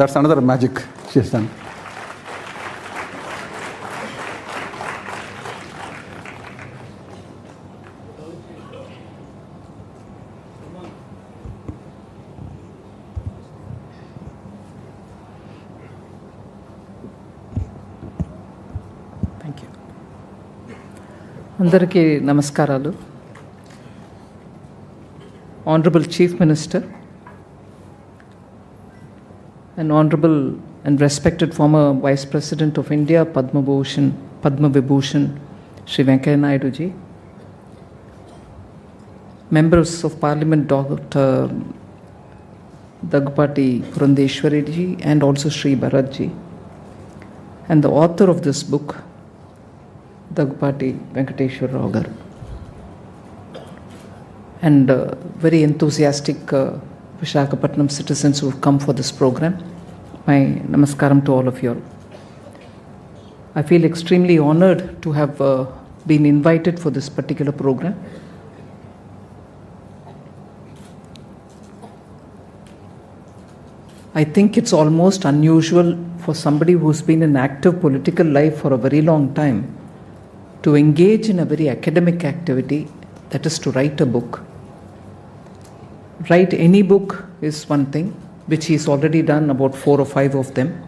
That's another magic చేస్తాను. Thank you అందరికీ నమస్కారాలు. Honourable chief minister An Honorable and respected former Vice President of India, Padma Bhushan, Padma Vibhushan, Sri Venkaiah Naidu ji, members of Parliament, Dr. Dagpati Purandeshwari ji, and also Sri Bharat ji, and the author of this book, Dagpati Venkateshwar Raugar, and uh, very enthusiastic. Uh, Vishakhapatnam citizens who have come for this program. My namaskaram to all of you all. I feel extremely honored to have uh, been invited for this particular program. I think it's almost unusual for somebody who's been in active political life for a very long time to engage in a very academic activity, that is to write a book. Write any book is one thing, which he's already done about four or five of them.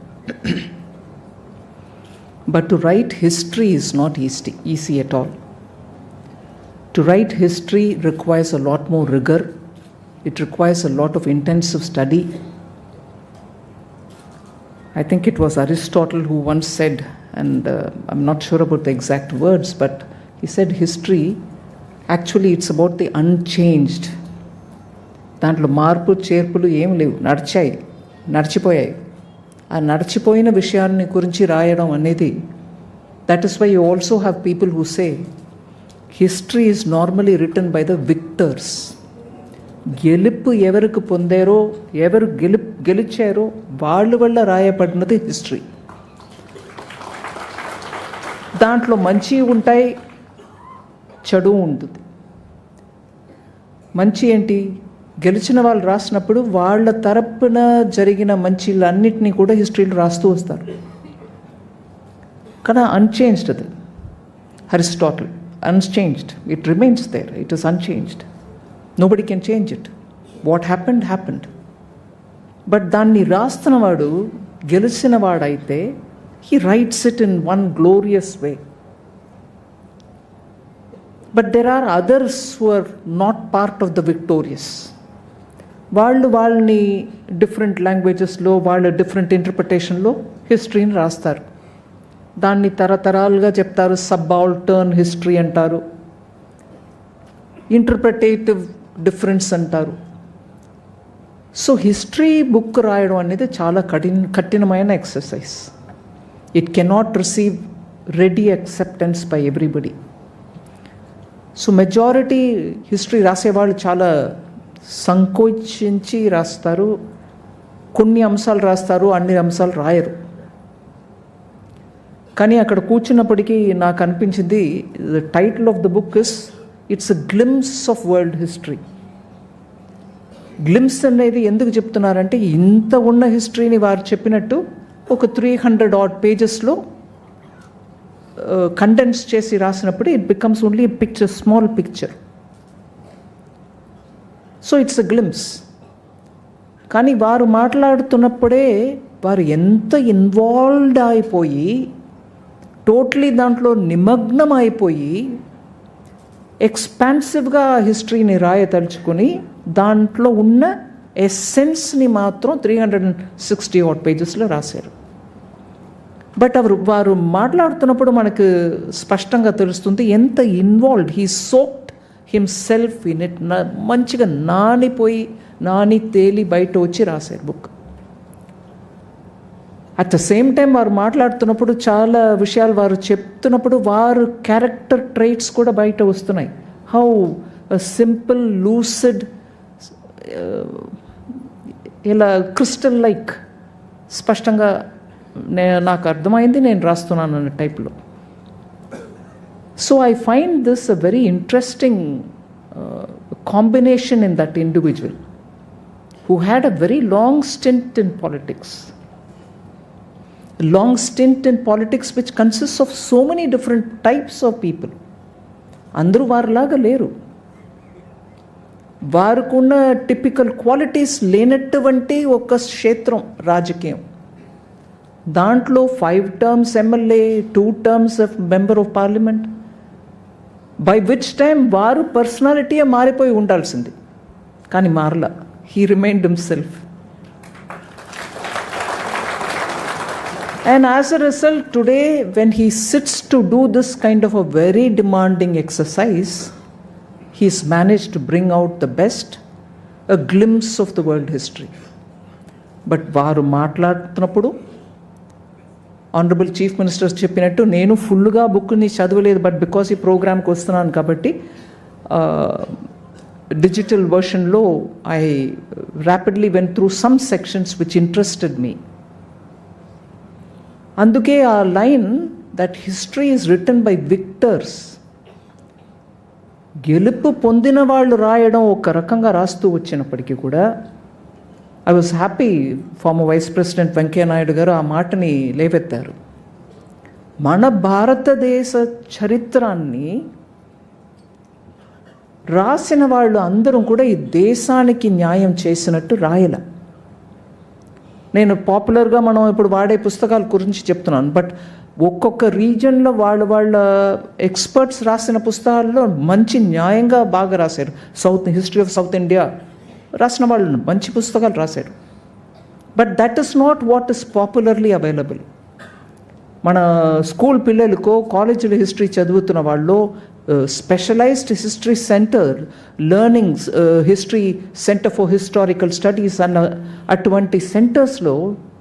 but to write history is not easy, easy at all. To write history requires a lot more rigor, it requires a lot of intensive study, I think it was Aristotle who once said, and uh, I'm not sure about the exact words, but he said history actually it's about the unchanged. దాంట్లో మార్పు చేర్పులు ఏం లేవు. నడిచాయి నడిచిపోయాయి. ఆ నడిచిపోయిన విషయాన్ని గురించి రాయడం అనేది that is why you also have people who say history is normally written by the victors గెలుపు ఎవరికి పొందారో ఎవరు గెలు గెలిచారో వాళ్ళ వల్ల రాయబడినది హిస్టరీ దాంట్లో మంచి ఉంటాయి చెడు ఉంటుంది. మంచి ఏంటి? గెలిచిన వాళ్ళు రాసినప్పుడు వాళ్ళ తరపున జరిగిన మంచిలన్నింటినీ కూడా హిస్టరీలో రాస్తూ వస్తారు. కానీ అన్చేంజ్డ్ అది. Aristotle unchanged it remains there it is unchanged nobody can change it what happened happened but దాన్ని రాస్తున్నవాడు గెలిచిన వాడైతే he writes it in one glorious way but there are others who are not part of the victorious వాళ్ళు వాళ్ళని different లాంగ్వేజెస్లో వాళ్ళ different ఇంటర్ప్రిటేషన్లో హిస్టరీని రాస్తారు. దాన్ని తరతరాలుగా చెప్తారు సబ్ ఆల్టర్న్ హిస్టరీ అంటారు. ఇంటర్ప్రిటేటివ్ డిఫరెన్స్ అంటారు. సో హిస్టరీ బుక్ రాయడం అనేది చాలా కఠిన కఠినమైన exercise it cannot receive ready acceptance by everybody so majority history రాసేవాళ్ళు చాలా సంకోచించి రాస్తారు కొన్ని అంశాలు రాస్తారు అన్ని అంశాలు రాయరు. కానీ అక్కడ కూర్చున్నప్పటికీ నాకు అనిపించింది the title of the book is it's a glimpse of world history glimpse అనేది ఎందుకు చెప్తున్నారంటే ఇంత ఉన్న హిస్టరీని వారు చెప్పినట్టు ఒక త్రీ హండ్రెడ్ ఆట్ పేజెస్లో కండెన్స్ చేసి రాసినప్పుడు it becomes only picture small picture so it's a glimpse కానీ వారు మాట్లాడుతున్నప్పుడే వారు ఎంత ఇన్వాల్వ్డ్ అయిపోయి టోటలీ దాంట్లో నిమగ్నం అయిపోయి ఎక్స్పాన్సివ్గా హిస్టరీని రాయతలుచుకొని దాంట్లో ఉన్న ఎస్సెన్స్ని మాత్రం three hundred and sixty odd పేజెస్లో రాశారు. బట్ అవరు వారు మాట్లాడుతున్నప్పుడు మనకు స్పష్టంగా తెలుస్తుంది ఎంత involved he soak himself in it మంచిగా నానిపోయి నాని తేలి బయట వచ్చి రాశారు book. At the same time వారు మాట్లాడుతున్నప్పుడు చాలా విషయాలు వారు చెప్తున్నప్పుడు వారు క్యారెక్టర్ ట్రైట్స్ కూడా బయట వస్తున్నాయి. హౌ సింపుల్ లూసిడ్ ఇలా క్రిస్టల్ లైక్ స్పష్టంగా నే నాకు అర్థమైంది నేను రాస్తున్నాను అన్న టైప్లో so I find this a very interesting combination in that individual who had a very long stint in politics. Long stint in politics which consists of so many different types of people. అందరూ వారిలాగా లేరు వారికున్న typical qualities లేనటువంటి ఒక క్షేత్రం రాజకీయం దాంట్లో five terms MLA two terms of member of parliament by which time వారు పర్సనాలిటీయే మారిపోయి ఉండాల్సింది. కానీ మారల. He remained himself and as a result today when he sits to do this kind of a very demanding exercise he's manage to bring out the best a glimpse of the world history but వారు మాట్లాడుతున్నప్పుడు honourable chief ministers చెప్పినట్టు నేను ఫుల్గా బుక్ని చదవలేదు but because ఈ ప్రోగ్రామ్కి వస్తున్నాను కాబట్టి digital వర్షన్లో I rapidly went through some sections which interested me అందుకే ఆ line that history is written by victors గెలుపు పొందిన వాళ్ళు రాయడం ఒక రకంగా రాస్తూ వచ్చినప్పటికీ కూడా I was happy former vice president Venkaiah Naidu garu ఆ మాటని లేవెత్తారు. మన భారతదేశ చరిత్రాన్ని రాసిన వాళ్ళు అందరూ కూడా ఈ దేశానికి న్యాయం చేసినట్టు రాయల. నేను పాపులర్గా మనం ఇప్పుడు వాడే పుస్తకాల గురించి చెప్తున్నాను బట్ ఒక్కొక్క రీజన్లో వాళ్ళ వాళ్ళ ఎక్స్పర్ట్స్ రాసిన పుస్తకాల్లో మంచి న్యాయంగా బాగా రాశారు. South history of south India రాసిన వాళ్ళు మంచి పుస్తకాలు రాశారు. But that is not what is popularly available మన స్కూల్ పిల్లలకో కాలేజీలో హిస్టరీ చదువుతున్న వాళ్ళు specialised history centre learnings history centre for historical studies అన్న అటువంటి సెంటర్స్లో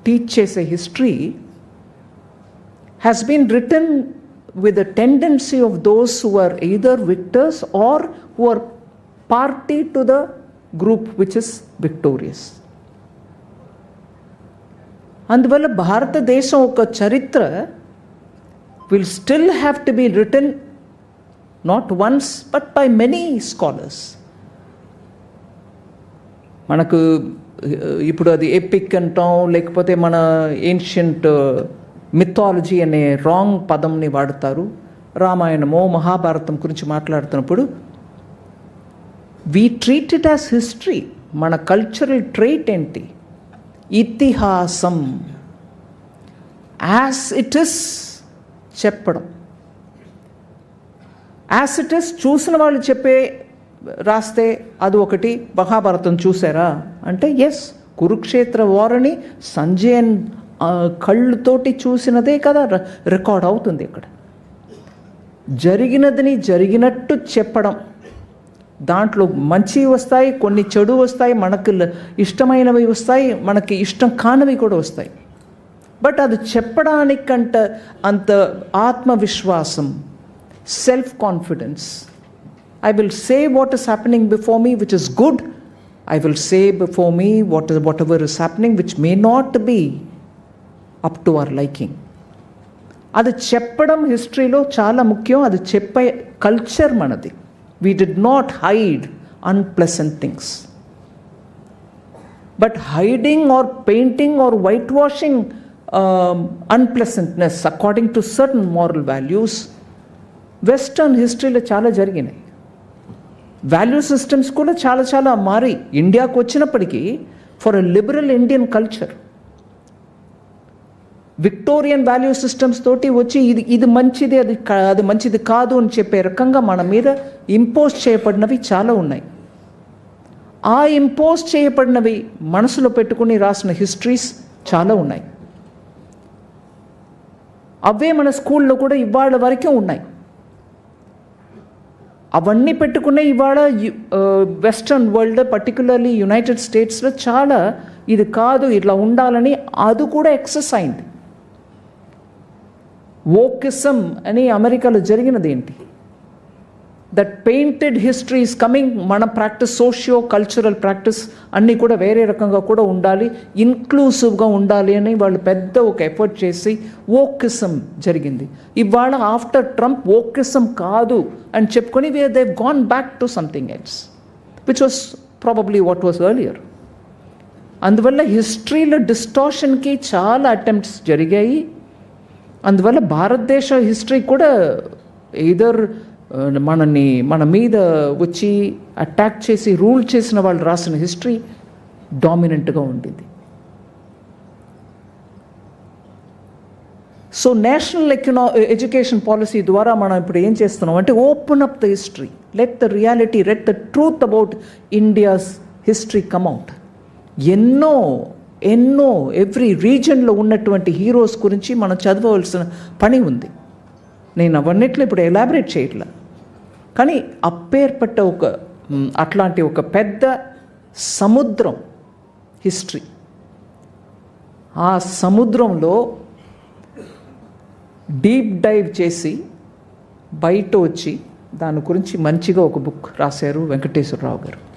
టీచ్ చేసే history has been written with the tendency of those who are either victors or who are party to the group which is victorious అందువల్ల భారతదేశం ఒక చరిత్ర will still have to be written not once but by many scholars మనకు ఇప్పుడు అది epic అంటాం లేకపోతే మన ఏన్షియంట్ మిథాలజీ uh, అనే రాంగ్ పదంని వాడతారు. రామాయణమో మహాభారతం గురించి మాట్లాడుతున్నప్పుడు we treat it as history మన కల్చరల్ ట్రేట్ ఏంటి? ఇతిహాసం. యాజ్ ఇట్ ఇస్ చెప్పడం. యాజ్ ఇట్ ఇస్ చూసిన వాళ్ళు చెప్పే రాస్తే అది ఒకటి మహాభారతం చూసారా? అంటే ఎస్ కురుక్షేత్ర వారని సంజయన్ కళ్ళుతోటి చూసినదే కదా రికార్డ్ అవుతుంది ఇక్కడ. జరిగినదని జరిగినట్టు చెప్పడం. దాంట్లో మంచి వస్తాయి కొన్ని చెడు వస్తాయి మనకు ఇష్టమైనవి వస్తాయి మనకి ఇష్టం కానివి కూడా వస్తాయి. బట్ అది చెప్పడానికంట అంత ఆత్మవిశ్వాసం self confidence. I will say what is happening before me which is good I will say before me what whatever is happening which may not be up to our liking. అది చెప్పడం హిస్టరీలో చాలా ముఖ్యం అది చెప్పే కల్చర్ మనది. We did not hide unpleasant things but hiding or painting or white washing unpleasantness according to certain moral values western హిస్టరీలో చాలా జరిగినాయి. వాల్యూ సిస్టమ్స్ కూడా చాలా చాలా మారి. ఇండియాకు వచ్చినప్పటికీ for a liberal Indian culture Victorian value systems తోటి వచ్చి ఇది ఇది మంచిది అది అది మంచిది కాదు అని చెప్పే రకంగా మన మీద ఇంపోజ్ చేయబడినవి చాలా ఉన్నాయి. ఆ ఇంపోజ్ చేయబడినవి మనసులో పెట్టుకుని రాసిన హిస్టరీస్ చాలా ఉన్నాయి. అవే మన స్కూల్లో కూడా ఇవాళ వరకే ఉన్నాయి. అవన్నీ పెట్టుకునే ఇవాళ వెస్ట్రన్ వరల్డ్ పర్టికులర్లీ యునైటెడ్ స్టేట్స్లో చాలా ఇది కాదు ఇట్లా ఉండాలని అది కూడా ఎక్సెస్ అయింది. ఓకిసం అని అమెరికాలో జరిగినది ఏంటి? That painted history is coming మన ప్రాక్టీస్ సోషియో కల్చరల్ ప్రాక్టీస్ అన్నీ కూడా వేరే రకంగా కూడా ఉండాలి ఇన్క్లూసివ్గా ఉండాలి అని వాళ్ళు పెద్ద ఒక ఎఫర్ట్ చేసి ఓకిసం జరిగింది. ఇవాళ ఆఫ్టర్ ట్రంప్ ఓకిసం కాదు అని చెప్పుకొని way they gone back to something else which was probably what was earlier అందువల్ల హిస్టరీలో డిస్టార్షన్కి చాలా అటెంప్ట్స్ జరిగాయి. అందువల్ల భారతదేశ హిస్టరీ కూడా ఇదర్ uh, మనని మన మీద వచ్చి అటాక్ చేసి రూల్ చేసిన వాళ్ళు రాసిన హిస్టరీ డామినెంట్గా ఉండింది. సో నేషనల్ ఎకనా ఎడ్యుకేషన్ పాలసీ ద్వారా మనం ఇప్పుడు ఏం చేస్తున్నాం అంటే open up the history let the reality let the truth about India's history come out ఎన్నో ఎన్నో ఎవ్రీ రీజన్లో ఉన్నటువంటి హీరోస్ గురించి మనం చదవవలసిన పని ఉంది. నేను అవన్నిట్లో ఇప్పుడు ఎలాబరేట్ చేయట్లా. కానీ అప్పేర్పట్ట ఒక అట్లాంటి ఒక పెద్ద సముద్రం హిస్టరీ ఆ సముద్రంలో డీప్ డైవ్ చేసి బయట వచ్చి దాని గురించి మంచిగా ఒక బుక్ రాశారు Venkateswara Rao garu.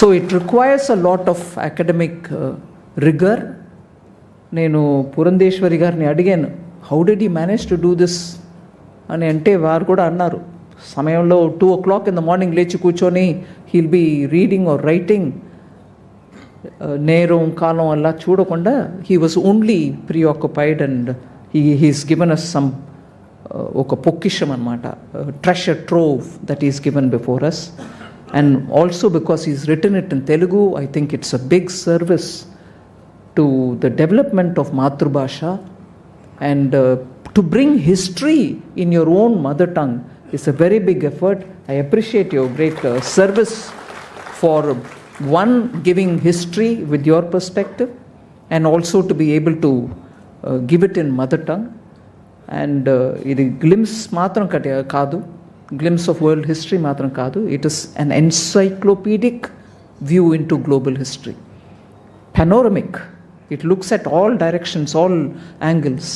So it requires a lot of academic rigour నేను పురంధేశ్వరి గారిని అడిగాను how did you manage to do this అని అంటే వారు కూడా అన్నారు సమయంలో two o'clock in the morning లేచి కూర్చొని he'll be reading or writing నేరం కాలం అలా చూడకుండా he was only preoccupied and he he's given us some ఒక పొక్కిషం అనమాట treasure trove that is given before us And also because is return it in Telugu I think it's a big service to the development of మాతృభాష and uh, to bring history in your own mother tongue is a very big effort. I appreciate your great uh, service for one giving history with your perspective and also to be able to uh, give it in mother tongue. And ఇది glimpse మాత్రం కట- కాదు Glimpse of world history మాత్రం కాదు. It is an encyclopedic view into global history panoramic it looks at all directions all angles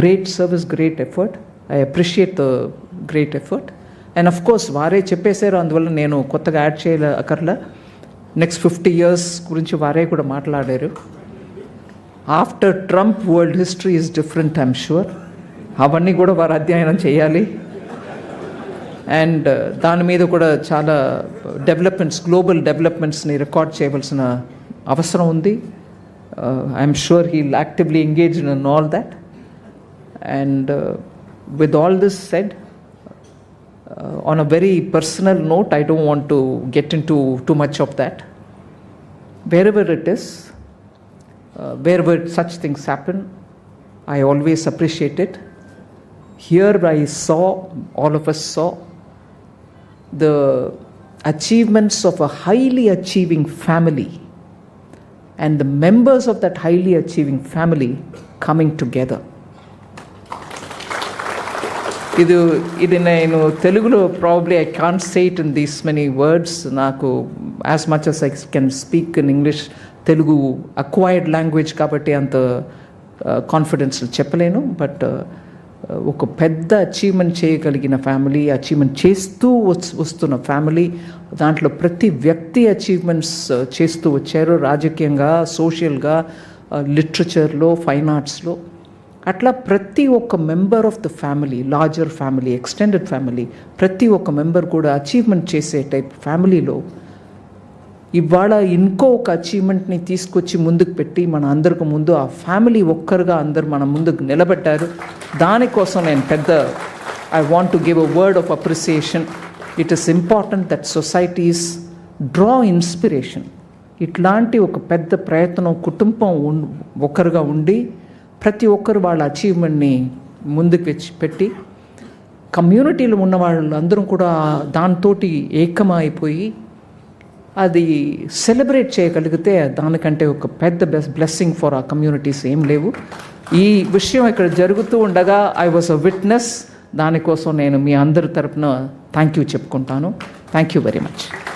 great service great effort I appreciate the great effort and of course వారే చెప్పేశారు అందువల్ల నేను కొత్తగా add చేయాల అక్కర్లా. Next fifty years గురించి వారే కూడా మాట్లాడారు. After Trump world history is different I'm sure అవన్నీ కూడా వారు అధ్యయనం చేయాలి. అండ్ uh, దాని మీద కూడా చాలా డెవలప్మెంట్స్ గ్లోబల్ డెవలప్మెంట్స్ని రికార్డ్ చేయవలసిన అవసరం ఉంది. I'm sure he'll actively engage in all that and with all this said on a very personal note I don't want to get into too much of that wherever it is, uh, wherever such things happen, I always appreciate it. Here I saw, all of us saw, the achievements of a highly achieving family and the members of that highly achieving family coming together. ఇది ఇది నేను తెలుగులో probably I can't say it in these many words నాకు as much as I can speak in English Telugu acquired language కాబట్టి అంత confidence చెప్పలేను but ఒక పెద్ద అచీవ్మెంట్ చేయగలిగిన ఫ్యామిలీ అచీవ్మెంట్ చేస్తూ వస్తున్న ఫ్యామిలీ దాంట్లో ప్రతి వ్యక్తి అచీవ్మెంట్స్ uh, చేస్తూ వచ్చారు. రాజకీయంగా సోషల్గా లిటరేచర్లో ఫైన్ ఆర్ట్స్లో అట్లా ప్రతి ఒక్క member of the family larger family extended family ప్రతి ఒక్క మెంబర్ కూడా అచీవ్మెంట్ చేసే టైప్ ఫ్యామిలీలో ఇవాళ ఇంకో ఒక అచీవ్మెంట్ని తీసుకొచ్చి ముందుకు పెట్టి మన అందరికి ముందు ఆ ఫ్యామిలీ ఒక్కరుగా అందరు మన ముందుకు నిలబెట్టారు దానికోసం నేను పెద్ద I want to give a word of appreciation it is important that societies draw inspiration ఇట్లాంటి ఒక పెద్ద ప్రయత్నం కుటుంబం ఒకరుగా ఉండి ప్రతి ఒక్కరు వాళ్ళ అచీవ్మెంట్ని ముందుకు పెట్టి కమ్యూనిటీలో ఉన్న వాళ్ళందరం కూడా దాంతో ఏకమైపోయి అది సెలబ్రేట్ చేయగలిగితే దానికంటే ఒక పెద్ద బెస్ బ్లెస్సింగ్ ఫర్ ఆ కమ్యూనిటీస్ ఏం లేవు. ఈ విషయం ఇక్కడ జరుగుతూ ఉండగా ఐ వాజ్ అ విట్నెస్ దానికోసం నేను మీ అందరి తరపున థ్యాంక్ యూ చెప్పుకుంటాను. Thank you very much